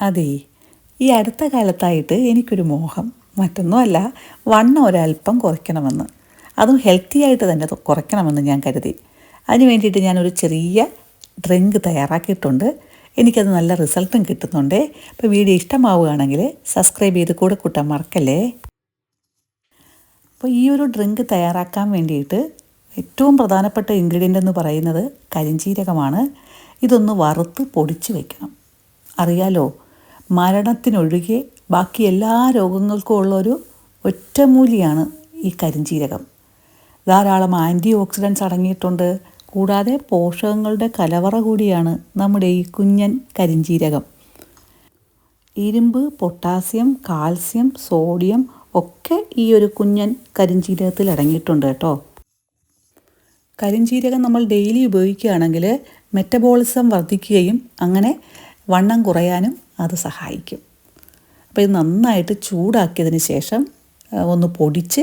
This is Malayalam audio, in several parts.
അതെ ഈ അടുത്ത കാലത്തായിട്ട് എനിക്കൊരു മോഹം. മറ്റൊന്നുമല്ല വണ്ണം ഒരല്പം കുറയ്ക്കണമെന്ന്. അതും ഹെൽത്തി ആയിട്ട് തന്നെ കുറയ്ക്കണമെന്ന് ഞാൻ കരുതി. അതിന് വേണ്ടിയിട്ട് ഞാനൊരു ചെറിയ ഡ്രിങ്ക് തയ്യാറാക്കിയിട്ടുണ്ട്. എനിക്കത് നല്ല റിസൾട്ടും കിട്ടുന്നുണ്ട്. അപ്പോൾ വീഡിയോ ഇഷ്ടമാവുകയാണെങ്കിൽ സബ്സ്ക്രൈബ് ചെയ്ത് കൂടെ കൂട്ടാൻ മറക്കല്ലേ? അപ്പോൾ ഈ ഒരു ഡ്രിങ്ക് തയ്യാറാക്കാൻ വേണ്ടിയിട്ട് ഏറ്റവും പ്രധാനപ്പെട്ട ഇൻഗ്രീഡിയന്റ് എന്ന് പറയുന്നത് കരിഞ്ചീരകമാണ്. ഇതൊന്ന് വറുത്ത് പൊടിച്ച് വയ്ക്കണം അറിയാലോ? മരണത്തിനൊഴികെ ബാക്കി എല്ലാ രോഗങ്ങൾക്കും ഉള്ളൊരു ഒറ്റമൂലിയാണ് ഈ കരിഞ്ജീരകം ധാരാളം ആന്റി ഓക്സിഡൻസ് അടങ്ങിയിട്ടുണ്ട്. കൂടാതെ പോഷകങ്ങളുടെ കലവറ കൂടിയാണ് നമ്മുടെ ഈ കുഞ്ഞൻ കരിഞ്ജീരകം ഇരുമ്പ് പൊട്ടാസ്യം കാൽസ്യം സോഡിയം ഒക്കെ ഈ ഒരു കുഞ്ഞൻ കരിഞ്ജീരകത്തിൽ അടങ്ങിയിട്ടുണ്ട് കേട്ടോ. കരിഞ്ജീരകം നമ്മൾ ഡെയിലി ഉപയോഗിക്കുകയാണെങ്കിൽ മെറ്റബോളിസം വർദ്ധിക്കുകയും അങ്ങനെ വണ്ണം കുറയാനും അത് സഹായിക്കും. അപ്പോൾ ഇത് നന്നായിട്ട് ചൂടാക്കിയതിന് ശേഷം ഒന്ന് പൊടിച്ച്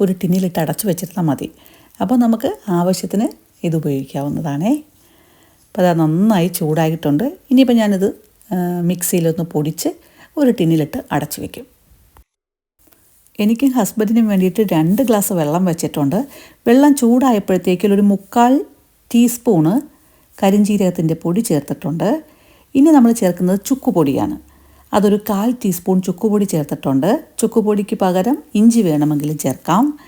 ഒരു ടിന്നിലിട്ട് അടച്ചു വെച്ചിരുന്നാൽ മതി. അപ്പോൾ നമുക്ക് ആവശ്യത്തിന് ഇത് ഉപയോഗിക്കാവുന്നതാണേ. അപ്പോൾ അത് നന്നായി ചൂടായിട്ടുണ്ട്. ഇനിയിപ്പോൾ ഞാനിത് മിക്സിയിലൊന്ന് പൊടിച്ച് ഒരു ടിന്നിലിട്ട് അടച്ചു വയ്ക്കും എനിക്കും ഹസ്ബൻഡിനും വേണ്ടിയിട്ട് രണ്ട് ഗ്ലാസ് വെള്ളം വെച്ചിട്ടുണ്ട്. വെള്ളം ചൂടായപ്പോഴത്തേക്കും ഒരു മുക്കാൽ ടീസ്പൂണ് കരിഞ്ജീരകത്തിന്റെ പൊടി ചേർത്തിട്ടുണ്ട്. ഇനി നമ്മൾ ചേർക്കുന്നത് ചുക്കുപൊടിയാണ്. അതൊരു കാൽ ടീസ്പൂൺ ചുക്കുപൊടി ചേർത്തിട്ടുണ്ട്. ചുക്കുപൊടിക്ക് പകരം ഇഞ്ചി വേണമെങ്കിലും ചേർക്കാം.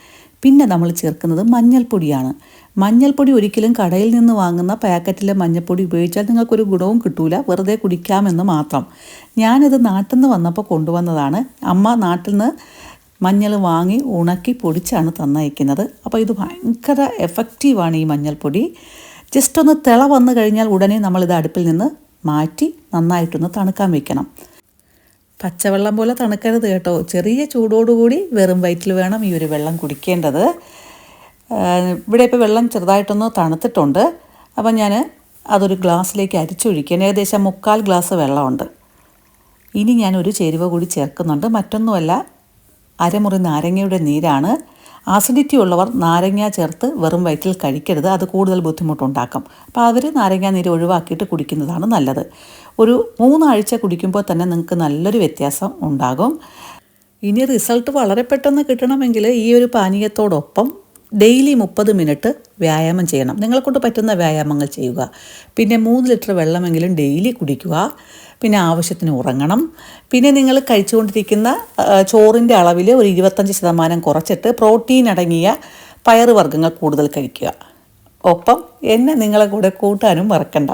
പിന്നെ നമ്മൾ ചേർക്കുന്നത് മഞ്ഞൾപ്പൊടിയാണ്. മഞ്ഞൾപ്പൊടി ഒരിക്കലും കടയിൽ നിന്ന് വാങ്ങുന്ന പാക്കറ്റിലെ മഞ്ഞൾപ്പൊടി ഉപയോഗിച്ചാൽ നിങ്ങൾക്കൊരു ഗുണവും കിട്ടൂല. വെറുതെ കുടിക്കാമെന്ന് മാത്രം. ഞാനിത് നാട്ടിൽ നിന്ന് വന്നപ്പോൾ കൊണ്ടുവന്നതാണ്. അമ്മ നാട്ടിൽ നിന്ന് മഞ്ഞൾ വാങ്ങി ഉണക്കി പൊടിച്ചാണ് തന്നയക്കുന്നത്. അപ്പോൾ ഇത് ഭയങ്കര എഫക്റ്റീവാണ് ഈ മഞ്ഞൾപ്പൊടി. ജസ്റ്റ് ഒന്ന് തിള വന്നു കഴിഞ്ഞാൽ ഉടനെ നമ്മളിത് അടുപ്പിൽ നിന്ന് മാറ്റി നന്നായിട്ടൊന്ന് തണുക്കാൻ വെക്കണം. പച്ചവെള്ളം പോലെ തണുക്കരുത് കേട്ടോ. ചെറിയ ചൂടോടുകൂടി വെറും വയറ്റിൽ വേണം ഈ ഒരു വെള്ളം കുടിക്കേണ്ടത്. ഇവിടെ ഇപ്പോൾ വെള്ളം ചെറുതായിട്ടൊന്ന് തണുത്തിട്ടുണ്ട്. അപ്പം ഞാൻ അതൊരു ഗ്ലാസ്സിലേക്ക് അരിച്ചൊഴിക്കാൻ ഏകദേശം മുക്കാൽ ഗ്ലാസ് വെള്ളമുണ്ട്. ഇനി ഞാൻ ഒരു ചേരുവ കൂടി ചേർക്കുന്നുണ്ട്. മറ്റൊന്നുമല്ല അരമുറി നാരങ്ങയുടെ നീരാണ്. ആസിഡിറ്റി ഉള്ളവർ നാരങ്ങ ചേർത്ത് വെറും വയറ്റിൽ കഴിക്കരുത്. അത് കൂടുതൽ ബുദ്ധിമുട്ടുണ്ടാക്കും. അപ്പോൾ അവർ നാരങ്ങ നീര് ഒഴിവാക്കിയിട്ട് കുടിക്കുന്നതാണ് നല്ലത്. ഒരു മൂന്നാഴ്ച കുടിക്കുമ്പോൾ തന്നെ നിങ്ങൾക്ക് നല്ലൊരു വ്യത്യാസം ഉണ്ടാകും. ഇനി റിസൾട്ട് വളരെ പെട്ടെന്ന് കിട്ടണമെങ്കിൽ ഈ ഒരു പാനീയത്തോടൊപ്പം ഡെയിലി മുപ്പത് മിനിറ്റ് വ്യായാമം ചെയ്യണം. നിങ്ങളെക്കൊണ്ട് പറ്റുന്ന വ്യായാമങ്ങൾ ചെയ്യുക. പിന്നെ മൂന്ന് ലിറ്റർ വെള്ളമെങ്കിലും ഡെയിലി കുടിക്കുക. പിന്നെ ആവശ്യത്തിന് ഉറങ്ങണം. പിന്നെ നിങ്ങൾ കഴിച്ചുകൊണ്ടിരിക്കുന്ന ചോറിന്റെ അളവിൽ ഒരു ഇരുപത്തഞ്ച് ശതമാനം കുറച്ചിട്ട് പ്രോട്ടീൻ അടങ്ങിയ പയറുവർഗങ്ങൾ കൂടുതൽ കഴിക്കുക. ഒപ്പം എന്നെ നിങ്ങളെ കൂടെ കൂട്ടാനും മറക്കണ്ട.